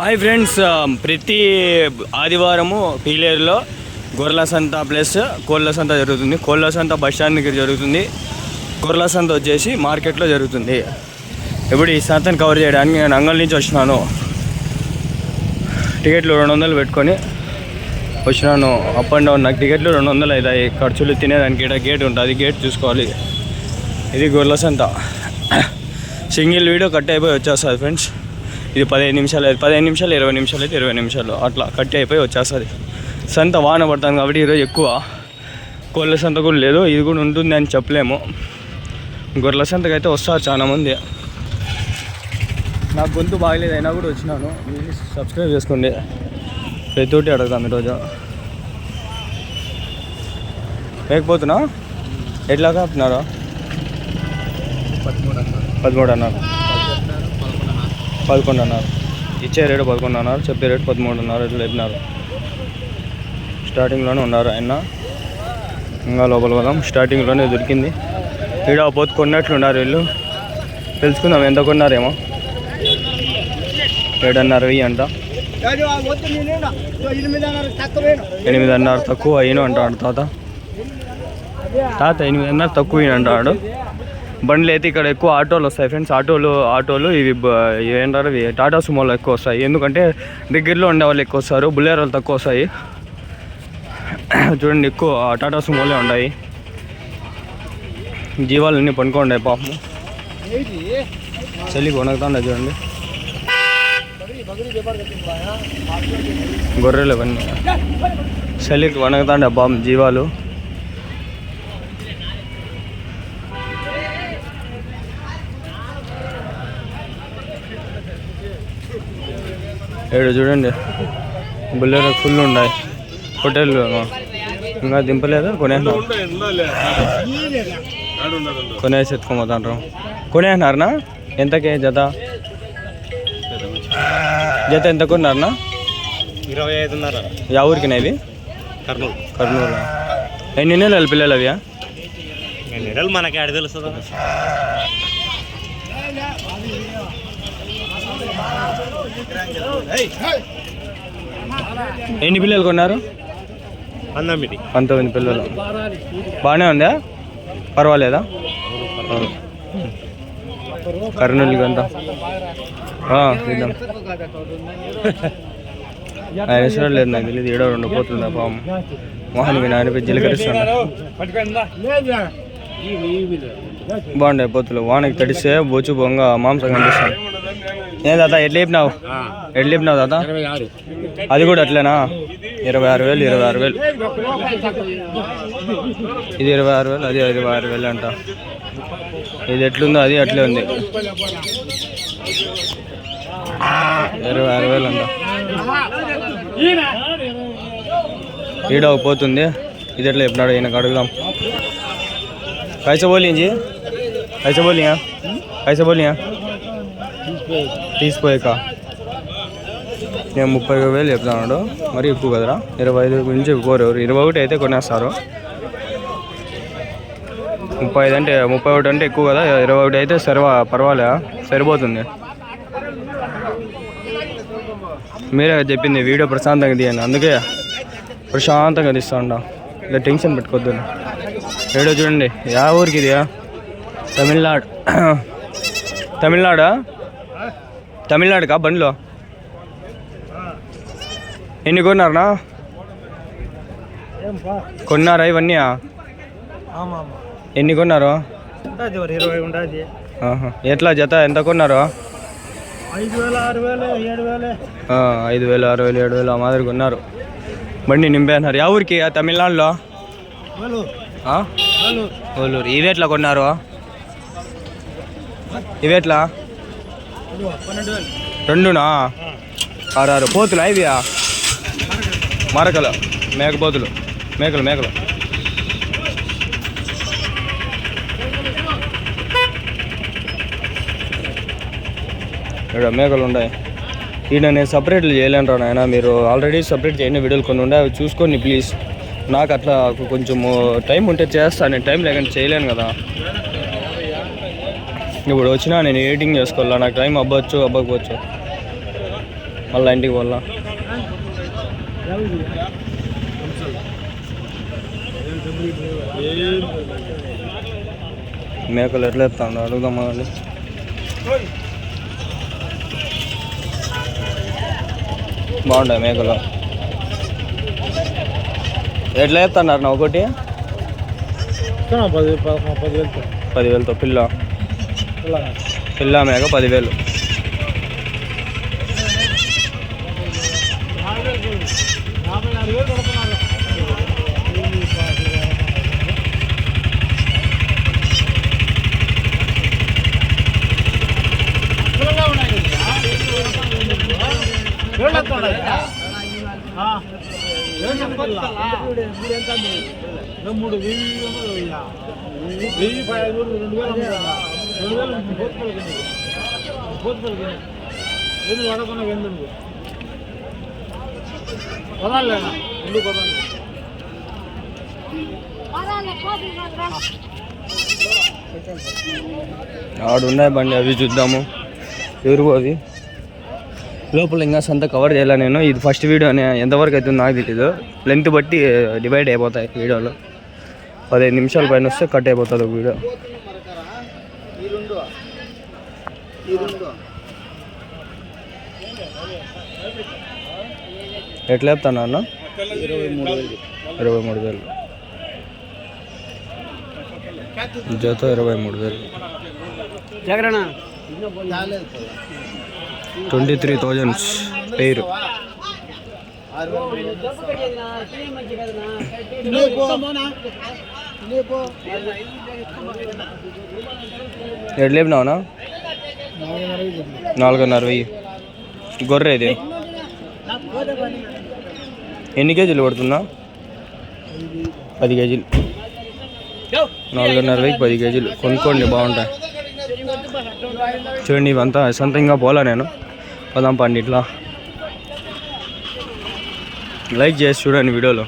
Hi friends um, ప్రతి ఆదివారము పీలేరులో గొర్రెల సంత ప్లస్ కోళ్ళ సంత జరుగుతుంది. కోళ్ళ సంత బస్ స్టాండ్ దగ్గర జరుగుతుంది. గొర్రెల సంత వచ్చేసి మార్కెట్లో జరుగుతుంది. ఇప్పుడు ఈ సంతను కవర్ చేయడానికి నేను అంగల్ నుంచి వచ్చినాను. టికెట్లు రెండు వందలు పెట్టుకొని వచ్చినాను. అప్ అండ్ డౌన్ నాకు టికెట్లు రెండు వందలు అవుతాయి. ఖర్చులు తినేదానికి ఇక్కడ గేట్ ఉంటుంది. గేట్ చూసుకోవాలి. ఇది గొర్రెల సంత. సింగిల్ వీడియో కట్ అయిపోయి వచ్చేస్తుంది ఫ్రెండ్స్ ఇది పదిహేను నిమిషాలు అయితే పదిహేను నిమిషాలు ఇరవై నిమిషాలు అయితే ఇరవై నిమిషాలు. అట్లా కట్ అయిపోయి వచ్చేస్తుంది. సంత వాన పడుతుంది కాబట్టి ఈరోజు ఎక్కువ. కోళ్ళ సంత కూడా లేదు ఇది కూడా ఉంటుంది అని చెప్పలేము. గొర్రెల సంతకు అయితే వస్తారు చాలామంది. నాకు గొంతు బాగలేదు అయినా కూడా వచ్చినాను. మీరు సబ్స్క్రైబ్ చేసుకోండి. ప్రతి అడుగుతాం ఈరోజు. లేకపోతున్నా? ఎట్లా కాపుతున్నారు? పదమూడు అన్నారు. పదకొండు అన్నారు ఇచ్చే రేటు పదకొండు అన్నారు చెప్పే రేటు పదమూడు అన్నారు ఇట్లా చెప్పినారు. స్టార్టింగ్లోనే ఉన్నారు ఆయన. ఇంకా లోపల పోదాం. స్టార్టింగ్లోనే దొరికింది. ఈడ పోతు కొన్నట్లున్నారు వీళ్ళు. తెలుసుకుందాం ఎంత కొన్నారేమో. ఏడన్నర వెయ్యి అంట. ఎనిమిదిన్నర తక్కువ అయిన అంటాడు తాత. తాత ఎనిమిదిన్నర తక్కువ అయిన అంటాడు. బండ్లు అయితే ఇక్కడ ఎక్కువ ఆటోలు వస్తాయి ఫ్రెండ్స్. ఆటోలు ఆటోలు ఇవి ఏంటారు ఇవి టాటా సుమోలు ఎక్కువ వస్తాయి. ఎందుకంటే దగ్గరలో ఉండే వాళ్ళు ఎక్కువ వస్తారు బుల్లెరోలు తక్కువ వస్తాయి. చూడండి ఎక్కువ టాటా సుమోలే ఉన్నాయి జీవాలన్నీ పండుకోండి పాపం. చలి వణకుతాండే చూడండి. గొర్రెలు ఇవన్నీ. చలికి వణకుతాండే పాపం జీవాలు. ఏడు చూడండి. బుల్లెట్ ఫుల్ ఉన్నాయి హోటల్ ఇంకా దింపలేదు కొనేసినా. కొనేసి ఎత్తుకోమోతాండ్రు కొనేసినారనా? ఎంతకే జత? జత ఎంత కొన్నారనా ఇరవై ఐదున్నర యా ఊరికి ఇవి? కర్నూలు. కర్నూలు ఎన్ని నెలలు పిల్లలు అవి నెలలు మనకి ఆడ తెలుస్తుంది? ఎన్ని పిల్లలు కొన్నారు? పంతొమ్మిది పంతొమ్మిది పిల్లలు. బాగానే ఉందా? పర్వాలేదా? కర్నూలుకి అంతా ఆయన ఇష్టం లేదు నాకు తెలియదు ఏడో రెండు పోతుందా పాము మోహన్ మీ నాయన జిలకరిస్తాడు బాగుండే పోతులు. వానకి తడిస్తే బొచ్చు బొంగ మాంసం కనిపిస్తుంది ఏం తాత ఎట్లా చెప్పినావు ఎట్లా చెప్పినావు తాత? అది కూడా అట్లేనా? ఇరవై ఆరు వేలు ఇరవై ఆరు వేలు. ఇది ఇరవై ఆరు వేలు అది ఇరవై ఆరు వేలు అంట. ఇది ఎట్లుందో అది అట్లే ఉంది. ఇరవై ఆరు వేలు అంట. ఈడ పోతుంది. ఇది ఎట్లా చెప్పినాడు ఈయనకు అడుగుదాం. కైసా బోలించి ऐसे बोलिए కైసా బోలియా తీసిపోయాక నేను ముప్పై వేలు చెప్తున్నాడు మరి ఎక్కువ కదరా ఇరవై ఐదు గురించి కోరు ఇరవై ఒకటి అయితే కొనేస్తారు ముప్పై ఐదు అంటే ముప్పై ఒకటి అంటే ఎక్కువ కదా ఇరవై ఒకటి అయితే సరివా పర్వాలే సరిపోతుంది మీరే చెప్పింది వీడియో ప్రశాంతంగా తీయండి అందుకే ప్రశాంతంగా తీస్తా ఉంటా ఇలా టెన్షన్ పెట్టుకోద్దు వీడియో చూడండి యా ఊరికి ఇదియా తమిళనాడు. తమిళనాడా? తమిళనాడుకా బండిలో? ఎన్ని కొన్నారనా? కొన్నారా ఇవన్నీ ఎన్ని కొన్నారు. ఎట్లా జత? ఎంత కొన్నారు? ఐదు వేల ఆరు వేలు ఏడు వేలు. ఆ, మాదిరి కొన్నారు. బండి నింపేస్తున్నారు యా ఊరికి? తమిళనాడులో? ఓలూరు ఇవి ఎట్లా కొన్నారు? ఇవి ఎట్లా? రెండునా? ఆరు ఆరు పోతులు ఇవియా మరకలు. మేకపోతులు. మేకలు మేకలు. ఇక్కడ మేకలు ఉన్నాయి ఈయన నేను సపరేట్లు చేయలేను రా నాయన. మీరు ఆల్రెడీ సపరేట్ చేయని వీడియోలు కొన్ని ఉండే అవి చూసుకోండి ప్లీజ్. నాకు అట్లా కొంచెము టైం ఉంటే చేస్తాను నేను టైం లేకుండా చేయలేను కదా. ఇప్పుడు వచ్చినా నేను ఎడిటింగ్ చేసుకోవాలా? నాకు టైం అవ్వచ్చు అవ్వకపోవచ్చు. మళ్ళీ ఇంటికి పోలా మేకలు ఎట్లా ఎత్తాను అడుగుదాం మళ్ళీ. బాగుంటాయి మేకలు? ఎట్లా చెప్తున్నారు నా ఒకటి? పది పదివేలతో పదివేలతో పిల్ల. పిల్ల మేక పదివేలు యాభై ఆరు వేలు కొడుతున్నారు మూడు వెయ్యి వెయ్యి ఐదు రెండు వేలు రెండు వేలు పోతుపల్లి పోతుపల్లి ఎందుకు వడకున్నా ఎందుకు కొనాలేనా ఎందుకు కొనాలి ఆడు ఉన్నాయి బండి అవి చూద్దాము. ఎవరు అవి లోపల ఇంకా సంత కవర్ చేయాలి నేను? ఇది ఫస్ట్ వీడియో అని ఎంతవరకు అవుతుందో నాకు తెలీదు. లెంత్ బట్టి eh, డివైడ్ అయిపోతాయి వీడియోలో పదిహేను నిమిషాల పైన వస్తే కట్ అయిపోతుంది ఒక వీడియో ఎట్లా చెప్తాను అన్న? ఇరవై మూడు వేలు. ఇరవై మూడు వేలు జత ఇరవై మూడు వేలు. జగరణ ట్వంటీ త్రీ థౌజండ్స్ పేరు. ఎటు లేపినావునా నాలుగున్నర వెయ్యి. గొర్రె ఇది. ఎన్ని కేజీలు పడుతుందా? పది కేజీలు. నాలుగున్నర వెయ్యి పది కేజీలు. కొనుక్కోండి బాగుంటాయి. చూడండి ఇవంతా సొంతంగా పోలా నేను. పదాం పండి ఇట్లా. లైక్ చేసి చూడండి వీడియోలో.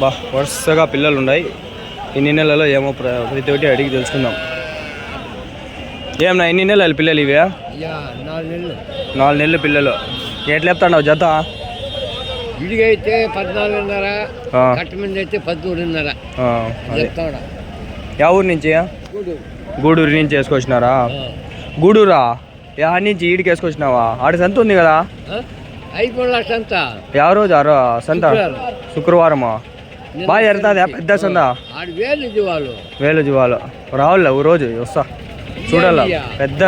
బా వరుసగా పిల్లలు ఉన్నాయి ఎన్ని నెలలో ఏమో ప్ర ప్రతి ఒక్కటి అడిగి తెలుసుకుందాం. ఏమన్నా ఎన్ని నెలలు పిల్లలు ఇవే? నాలుగు నెలలు. పిల్లలు. ఎట్లా చెప్తాండవు జత? విడిగా అయితే పద్నాలుగున్నర ఆ, కట్ట మీద అయితే చెప్తాడా యా ఊరు నుంచి? గూడూరు. నుంచి వేసుకొచ్చినారా? గూడూరా? యా నుంచి ఈడికి వేసుకొచ్చినావా? ఆడ సంత ఉంది కదా? అయిపోయిన అంత ಯಾವ రోజు ఆరో సంత? శుక్రవారమా? బాగా జరుగుతుందా పెద్ద సంత? వేలు వాళ్ళు. వేలు జీవాలు రావాల ఓ రోజు వస్తా. చూడాల? పెద్ద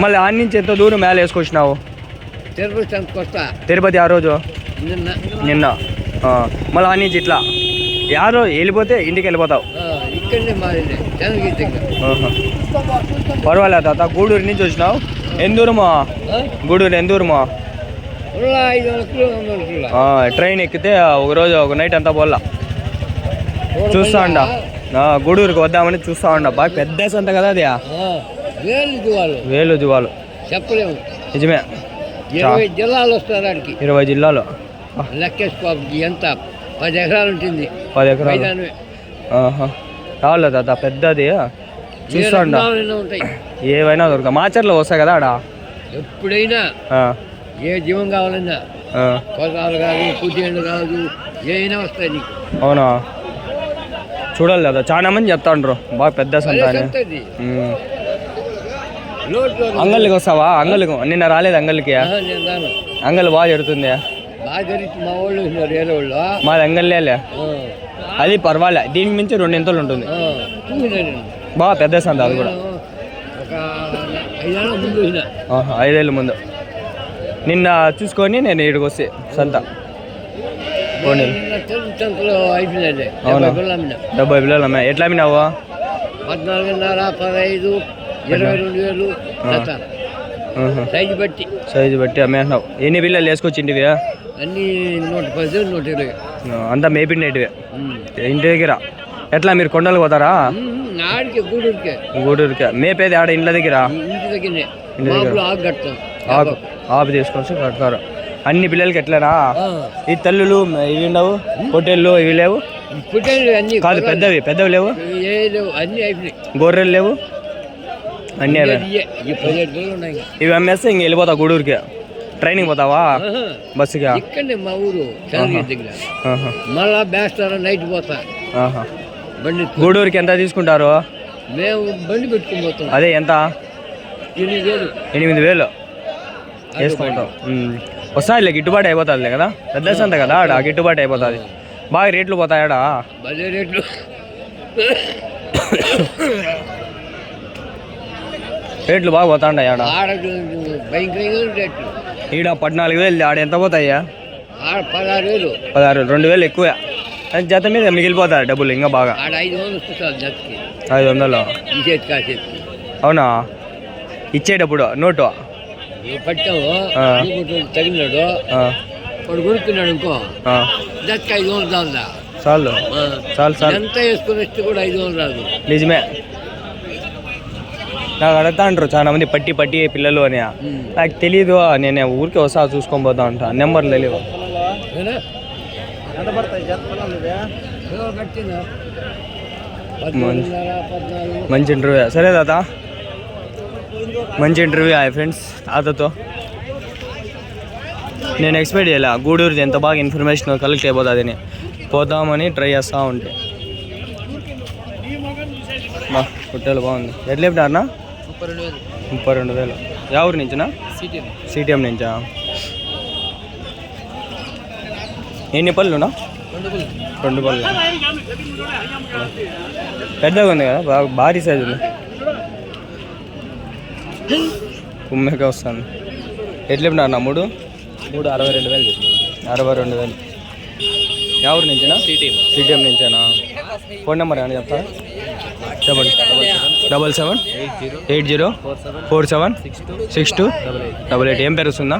మళ్ళీ ఆడి నుంచి ఎంత దూరం మేళ వేసుకొచ్చినావు? తిరుపతి ఆ రోజు? నిన్న. మళ్ళీ ఆడి నుంచి ఇట్లా. యారో వెళ్ళిపోతే ఇంటికి వెళ్ళిపోతావు. పర్వాలేదు తాత గూడూరు నుంచి వచ్చినావు. ఎంత దూరమా? గూడూరు ఎంత దూరమా? ఐదు వందల కిలోమీటర్ల. ఆ, ట్రైన్ ఎక్కితే ఒక రోజు ఒక నైట్ అంతా పోల్లా చూస్తా గూడూరుకి వద్దామని చూస్తా ఉండ బాగా పెద్ద సంత కదా అది వేలు వాళ్ళు వేలు జీవాలు. చెప్పలేము. నిజమే. ఇరవై జిల్లాలు వస్తారు ఆడికి ఇరవై జిల్లాలు. లెక్కేసుకోవాలి ఎంత? పది ఎకరాలు ఉంటుంది. పది ఎకరాలు. రావాలి తాత పెద్దది. చూస్తా ఉంటాయి. ఏవైనా దొరక మాచర్లో వస్తాయి కదా ఆడ. ఎప్పుడైనా ఆ, ఏ జీవం కావాలన్నా కొసాలు కాదు పుట్టిండు కాదు ఏమైనా వస్తాయి నీకు. అవునా? చూడాలి కదా. చాలా మంది చెప్తాండ్రు. బాగా పెద్ద సంత అని. అంగళ్ళకి వస్తావా? అంగళ్ళకి నిన్న రాలేదు అంగళ్ళకి అంగళ్ళు బాగా జరుగుతుంది. మాది అంగళ్ళేలే ఆ, అది పర్వాలే. దీనికి మించి రెండు ఎంతలు ఉంటుంది. బాగా పెద్ద సంత అది కూడా. ఐదేళ్ళ ముందు. నిన్న చూసుకొని నేను ఇక్కడికి వస్తే సంత. అవునా? డెబ్బై పిల్లలు అమ్మాయి. ఎట్లా అమ్మినావు? పద్నాలుగున్నర పదహైదు ఇరవై రెండు వేలు. సైజు బట్టి. సైజు బట్టి అమ్మేసినావు ఎన్ని పిల్లలు వేసుకొచ్చింటివి? అన్నీ నూట పది నూట ఇరవై. అంతా మేపిండేటివి. ఇంటి దగ్గర ఎట్లా మీరు కొండలు పోతారా? ఆడికే గూడూరికే. గూడూరుకి. మేపేది ఆడ ఇండ్ల దగ్గర? ఇంటి దగ్గర. ఆకు తీసుకొని కడతారు. అన్ని పిల్లలకి ఎట్లనా. ఈ తల్లులు ఇవి ఉండవు పొట్టేళ్ళు ఇవి లేవు? అన్నీ కాదు పెద్దవి పెద్దవి లేవు? అన్నీ గొర్రెలు లేవు? అన్నీ. ఇవి అమ్మేస్తే ఇంక వెళ్ళిపోతా గూడూరుకి. ట్రైనింగ్ పోతావా. బస్సుగా ఇక్కడనే మా ఊరు దగ్గర. మళ్ళా బేస్తారా నైట్ పోతా. బండి గూడూరుకి ఎంత తీసుకుంటారు? మేము బండి పెట్టుకుని పోతాం. అదే ఎంత? ఎనిమిది వేలు. ఎనిమిది వేలు. వేసుకుంటాం. వస్తాయిలే గిట్టుబాటు అయిపోతుందిలే కదా. పెద్ద సంత కదా ఆడ గిట్టుబాటు అయిపోతుంది. బాగా రేట్లు పోతాయాడా భలే రేట్లు. రేట్లు బాగా పోతాండాయి ఆడ. ఆడ భయంకరంగా రేట్లు. ఈడ పద్నాలుగు వేలు ఆడ ఎంత పోతాయా ఆడ పదహారు వేలు. పదహారు రెండు వేలు ఎక్కువే. జత మీద మిగిలిపోతాయి డబ్బులు ఇంకా బాగా. ఆడ ఐదు వందలు వస్తుంది జతకి. ఐదు అవునా? ఇచ్చేటప్పుడు నోటు. పట్టాము తగిలినాడు. వాడు కొనుక్కున్నాడు ఇంకో ఐదు వందలు చాలదా చాలు. ఆ. చాలు చాలు. ఎంత వేసుకుని వస్తే కూడా ఐదు వందలు రాదు. నిజమే. నాకు అడుగుతా అంటారు చాలా మంది పట్టి పట్టి పిల్లలు అని. నాకు తెలియదు నేను ఊరికే వస్తా చూసుకొని పోతా నెంబర్లు తెలియవు కట్టినా పద్నాలుగున్నర, పద్నాలుగు మంచి ఇంటర్వ్యూ సరే తాత. మంచి ఇంటర్వ్యూ హాయ్ ఫ్రెండ్స్ తాతతో నేను ఎక్స్పెక్ట్ చేయలే. గూడూరుది ఎంత బాగా ఇన్ఫర్మేషన్ కలెక్ట్ అయిపోతుందని పోదామని ట్రై చేస్తూ ఉంటే. బా పుట్టేలు బాగుంది. ఎట్లా చెప్పినారనా ముప్పై రెండు వేలు. యా ఊరు నుంచినా? సిటీ సిటిఎం నుంచా? ఎన్ని పళ్ళునా రెండు పళ్ళు. పెద్దగా ఉంది కదా? బాగా భారీ సైజు ఉంది. కుమ్మేక వస్తుంది ఎట్లా చెప్పినారు నా మూడు? మూడు అరవై రెండు వేలు అరవై రెండు వేలు. ఎవరి నుంచినా? సిటీ సిటిఎం నుంచేనా? ఫోన్ నెంబర్ ఏమైనా చెప్తారా చెప్పండి double seven. Eight zero. Four seven. Six two. Double eight. Double eight. ఏం పేరు వస్తుందా?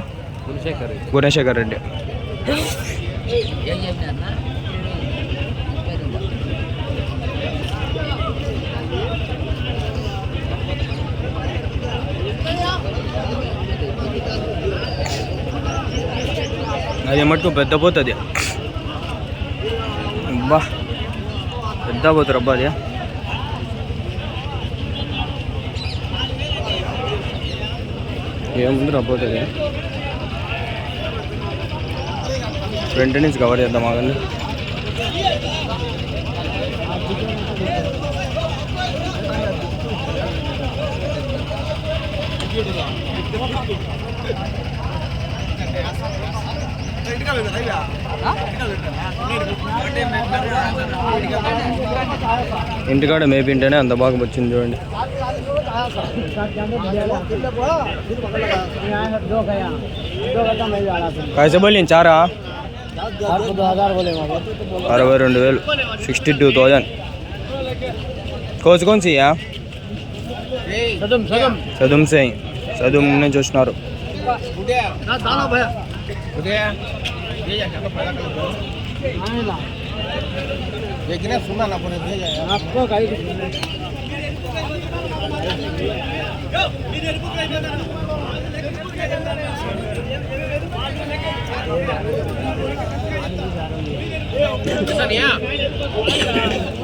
గుణశేఖర్ గుణశేఖర్ రెడ్డి. అది మటుకు పెద్ద పోతుంది. అబ్బా పెద్ద పోతుంది అబ్బా అది. ఏముంది రబ్బోతుంది ఫ్రంట్ నుంచి కవర్ చేద్దాం ఆగండి. ఇంటికాడ మేపింటేనే అంత బాగా వచ్చింది చూడండి. కైసబోలేం చారా? అరవై రెండు వేలు. సిక్స్టీ టూ థౌజండ్ కోసుకొని సియా? చదువు సింగ్ చదువు నుంచి వచ్చినారు. लेकिन सुना ना पड़े भेजा आपको गाड़ी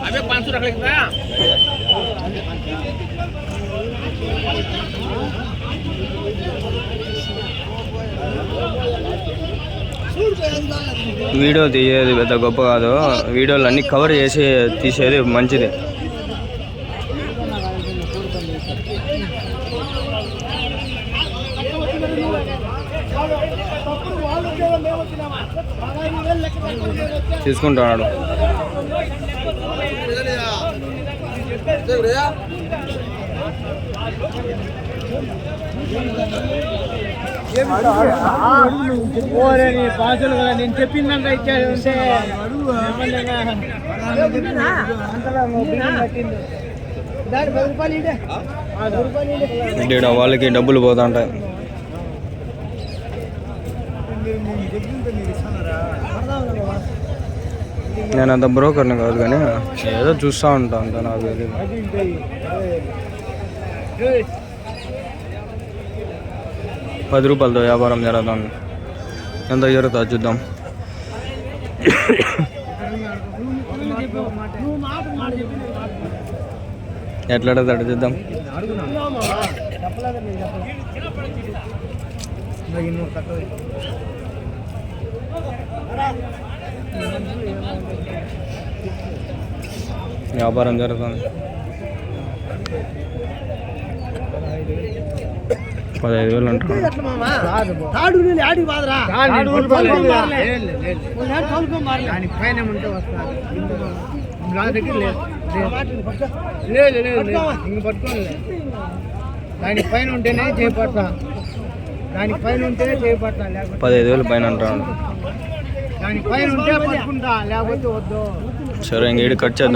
अबे पाँच सौ रख लेगा వీడియో తీయేది పెద్ద గొప్ప కాదు. వీడియోలు అన్ని కవర్ చేసి తీసేది మంచిది. తీసుకుంటున్నాడు ఓరే నీ పాసులు కదా నేను చెప్పిందంతా ఇచ్చాడు అంటే దాని వాళ్ళకి డబ్బులు పోతుంటాయి నేను అంత బ్రోకర్ని కాదు కానీ ఏదో చూస్తూ ఉంటాను అంత నాకు తెలియదు పది రూపాయలతో వ్యాపారం జరుగుతుంది. ఎంత జరుగుతుందో చూద్దాం. ఎట్లా అడుగుతాడు చూద్దాం. వ్యాపారం జరుగుతుంది. పదహైదు వేలు పైన ఉంటేనే చేపడతా. దానికి పైన ఉంటేనే చేపడతా లేకపోతే పదహైదు వేలు పైన అంటారు దానికి పైన ఉంటే పట్టుకుంటా లేకపోతే వద్దు. సరే ఇంక కట్ చేద్దాం.